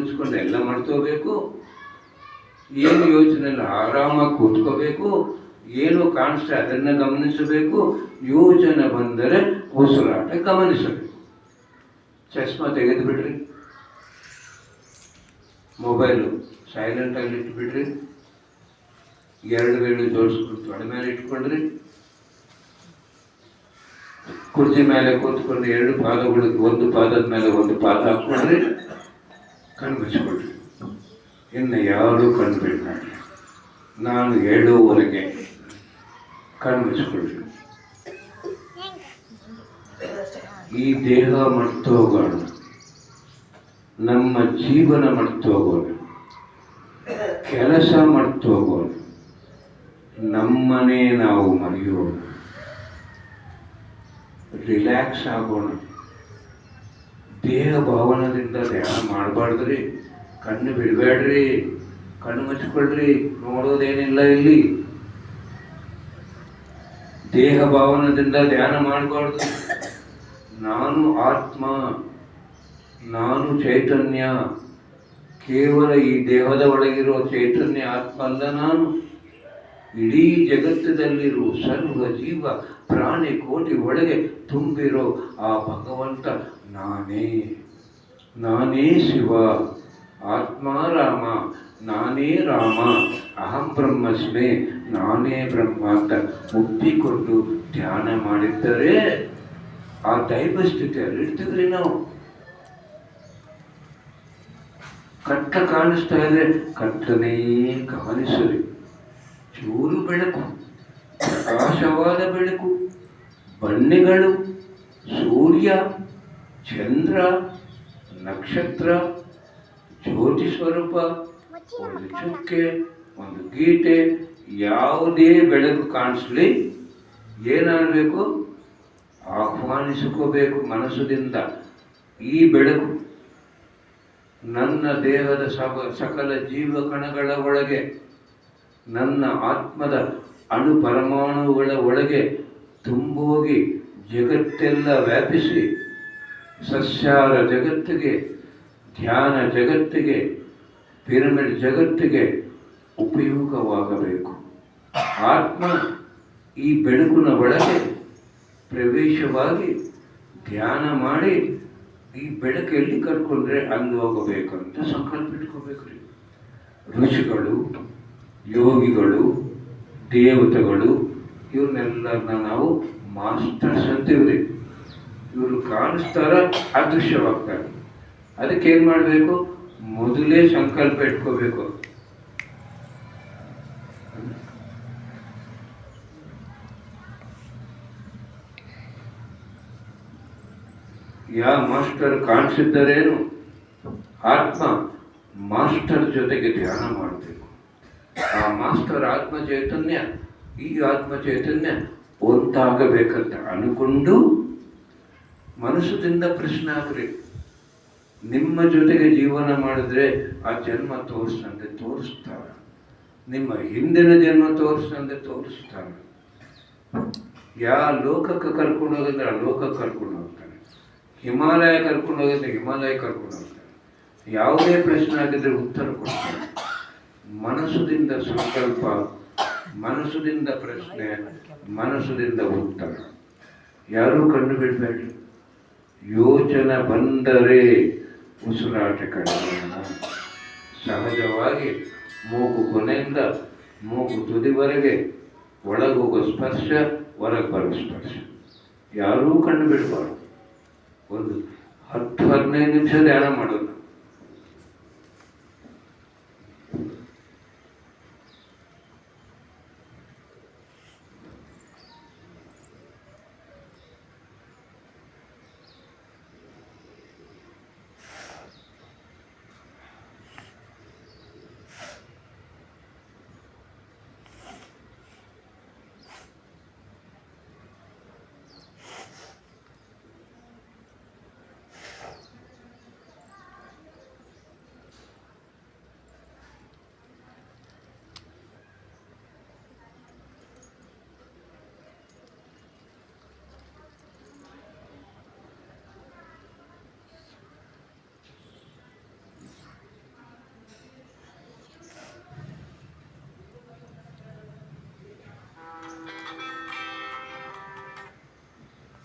ಮುಚ್ಕೊಂಡು ಎಲ್ಲ ಮಾಡ್ಕೋಬೇಕು ಏನು ಯೋಚನೆ ಆರಾಮಾಗಿ ಕೂತ್ಕೋಬೇಕು. ಏನು ಕಾಣಿಸ್ತಾ ಅದನ್ನು ಗಮನಿಸಬೇಕು. ಯೋಚನೆ ಬಂದರೆ ಉಸಿರಾಟ ಗಮನಿಸಬೇಕು. ಚಶ್ಮಾ ತೆಗೆದು ಬಿಡ್ರಿ ಮೊಬೈಲು ಸೈಲೆಂಟಾಗಿ ಇಟ್ಬಿಡ್ರಿ. ಎರಡು ವೇಳೆ ಜೋಡಿಸ್ಕೊಂಡು ತೊಡೆ ಮೇಲೆ ಇಟ್ಕೊಂಡ್ರಿ. ಕುರ್ಚಿ ಮೇಲೆ ಕೂತ್ಕೊಂಡು ಎರಡು ಪಾದಗಳಿಗೆ ಒಂದು ಪಾದದ ಮೇಲೆ ಒಂದು ಪಾದ ಹಾಕ್ಕೊಂಡ್ರಿ. ಕಣ್ಣು ಮುಚ್ಕೊಳ್ರಿ ಇನ್ನು ಯಾರು ಕಣ್ಣು ಬಿಡಬೇಡ ನಾನು ಹೇಳುವವರೆಗೆ ಕಣ್ಣು ಮುಚ್ಕೊಳ್ರಿ ಈ ದೇಹ ಮರ್ತೋಗೋಣ ನಮ್ಮ ಜೀವನ ಮರ್ತೋಗೋಣ ಕೆಲಸ ಮರ್ತೋಗೋಣ ನಮ್ಮನೇ ನಾವು ಮರೆಯೋಣ. ರಿಲ್ಯಾಕ್ಸ್ ಆಗೋಣ. ದೇಹ ಭಾವನದಿಂದ ಧ್ಯಾನ ಮಾಡಬಾರ್ದ್ರಿ. ಕಣ್ಣು ಬಿಡಬೇಡ್ರಿ. ಕಣ್ಣು ಮುಚ್ಚಿಕೊಳ್ಳ್ರಿ. ನೋಡೋದೇನಿಲ್ಲ ಇಲ್ಲಿ. ದೇಹ ಭಾವನದಿಂದ ಧ್ಯಾನ ಮಾಡಬಾರ್ದು. ನಾನು ಆತ್ಮ, ನಾನು ಚೈತನ್ಯ, ಕೇವಲ ಈ ದೇಹದ ಒಳಗಿರುವ ಚೈತನ್ಯ ಆತ್ಮ ಅಲ್ಲ ನಾನು. ಇಡೀ ಜಗತ್ತದಲ್ಲಿರುವ ಸರ್ವ ಜೀವ ಪ್ರಾಣಿ ಕೋಟಿ ಒಳಗೆ ತುಂಬಿರೋ ಆ ಭಗವಂತ ನಾನೇ ನಾನೇ ಶಿವ, ಆತ್ಮ ರಾಮ, ನಾನೇ ರಾಮ, ಅಹಂ ಬ್ರಹ್ಮಸ್ಮೆ, ನಾನೇ ಬ್ರಹ್ಮ ಅಂತ ಒಪ್ಪಿಕೊಂಡು ಧ್ಯಾನ ಮಾಡಿದ್ದರೆ ಆ ದೈವ ಸ್ಥಿತಿಯಲ್ಲಿ ಇರ್ತಿದ್ರಿ ನಾವು. ಕಟ್ಟ ಕಾಣಿಸ್ತಾ ಇದೆ ಕಟ್ಟನೇ ಕಾಣಿಸಲಿ ಚೂರು ಬೆಳಕು, ಪ್ರಕಾಶವಾದ ಬೆಳಕು, ಬಣ್ಣಗಳು, ಸೂರ್ಯ ಚಂದ್ರ, ನಕ್ಷತ್ರ ಜ್ಯೋತಿ ಸ್ವರೂಪ ಒಂದು ಚುಕ್ಕೆ, ಒಂದು ಗೀತೆ, ಯಾವುದೇ ಬೆಳಕು ಕಾಣಿಸ್ಲಿ ಏನಾಗಬೇಕು? ಆಹ್ವಾನಿಸಿಕೋಬೇಕು ಮನಸ್ಸಿನಿಂದ. ಈ ಬೆಳಕು ನನ್ನ ದೇಹದ ಸಬ, ಸಕಲ ಜೀವ ಕಣಗಳ ಒಳಗೆ, ನನ್ನ ಆತ್ಮದ ಅಣು ಪರಮಾಣುಗಳ ಒಳಗೆ ತುಂಬೋಗಿ ಜಗತ್ತೆಲ್ಲ ವ್ಯಾಪಿಸಿ ಸಸ್ಯಾರ ಜಗತ್ತಿಗೆ, ಧ್ಯಾನ ಜಗತ್ತಿಗೆ, ಪಿರಮಿಡ್ ಜಗತ್ತಿಗೆ ಉಪಯೋಗವಾಗಬೇಕು. ಆತ್ಮ ಈ ಬೆಳಕಿನ ಒಳಗೆ ಪ್ರವೇಶವಾಗಿ ಧ್ಯಾನ ಮಾಡಿ ಈ ಬೆಳಕೆಯಲ್ಲಿ ಕರ್ಕೊಂಡ್ರೆ ಅಲ್ಲಿ ಹೋಗಬೇಕಂತ ಸಂಕಲ್ಪ ಇಟ್ಕೋಬೇಕ್ರಿ ಋಷಿಗಳು, ಯೋಗಿಗಳು, ದೇವತೆಗಳು ಇವನ್ನೆಲ್ಲರನ್ನ ನಾವು ಮಾಸ್ಟರ್ಸ್ ಅಂತೀವ್ರಿ ಇವರು ಕಾಣಿಸ್ತಾರ ಅದೃಶ್ಯವಾಗ್ತಾರೆ. ಅದಕ್ಕೆ ಏನು ಮಾಡಬೇಕು? ಮೊದಲೇ ಸಂಕಲ್ಪ ಇಟ್ಕೋಬೇಕು. ಯಾ ಮಾಸ್ಟರ್ ಕಾಣಿಸಿದ್ದರೇನು? ಆತ್ಮ ಮಾಸ್ಟರ್ ಜೊತೆಗೆ ಧ್ಯಾನ ಮಾಡಬೇಕು. ಆ ಮಾಸ್ಟರ್ ಆತ್ಮ ಚೈತನ್ಯ, ಈ ಆತ್ಮ ಚೈತನ್ಯ ಒಂದಾಗಬೇಕಂತ ಅನ್ಕೊಂಡು ಮನಸ್ಸದಿಂದ ಪ್ರಶ್ನೆ ಆಗ್ರಿ. ನಿಮ್ಮ ಜೊತೆಗೆ ಜೀವನ ಮಾಡಿದ್ರೆ ಆ ಜನ್ಮ ತೋರಿಸಂತೆ ತೋರಿಸ್ತಾರೆ. ನಿಮ್ಮ ಹಿಂದಿನ ಜನ್ಮ ತೋರಿಸಂತೆ ತೋರಿಸ್ತಾರೆ. ಯಾ ಲೋಕಕ್ಕೆ ಕರ್ಕೊಂಡು ಹೋಗಿದ್ರೆ ಆ ಲೋಕಕ್ಕೆ ಕರ್ಕೊಂಡು ಹೋಗ್ತಾನೆ. ಹಿಮಾಲಯ ಕರ್ಕೊಂಡು ಹೋಗಿದ್ರೆ ಹಿಮಾಲಯ ಕರ್ಕೊಂಡು ಹೋಗ್ತಾನೆ. ಯಾವುದೇ ಪ್ರಶ್ನೆ ಆಗಿದ್ರೆ ಉತ್ತರ ಕೊಡ್ತಾನೆ. ಮನಸ್ಸುದಿಂದ ಸಂಕಲ್ಪ ಮನಸ್ಸುದಿಂದ ಪ್ರಶ್ನೆ ಮನಸ್ಸುದಿಂದ ಉತ್ತರ. ಯಾರೂ ಕಂಡು ಬಿಡಬೇಡಿ ಯೋಚನೆ ಬಂದರೆ ಉಸಿರಾಟ ಕಡಿಮೆ ಸಹಜವಾಗಿ ಮೂಗು ಕೊನೆಯಿಂದ ಮೂಗು ತುದಿವರೆಗೆ ಒಳಗೋಗೋ ಸ್ಪರ್ಶ, ಹೊರಗೆ ಬರೋ ಸ್ಪರ್ಶ. ಯಾರೂ ಕಂಡು ಬಿಡಬಾರ್ದು ಒಂದು ಹತ್ತು ಹದಿನೈದು ನಿಮಿಷ ಧ್ಯಾನ ಮಾಡೋದು.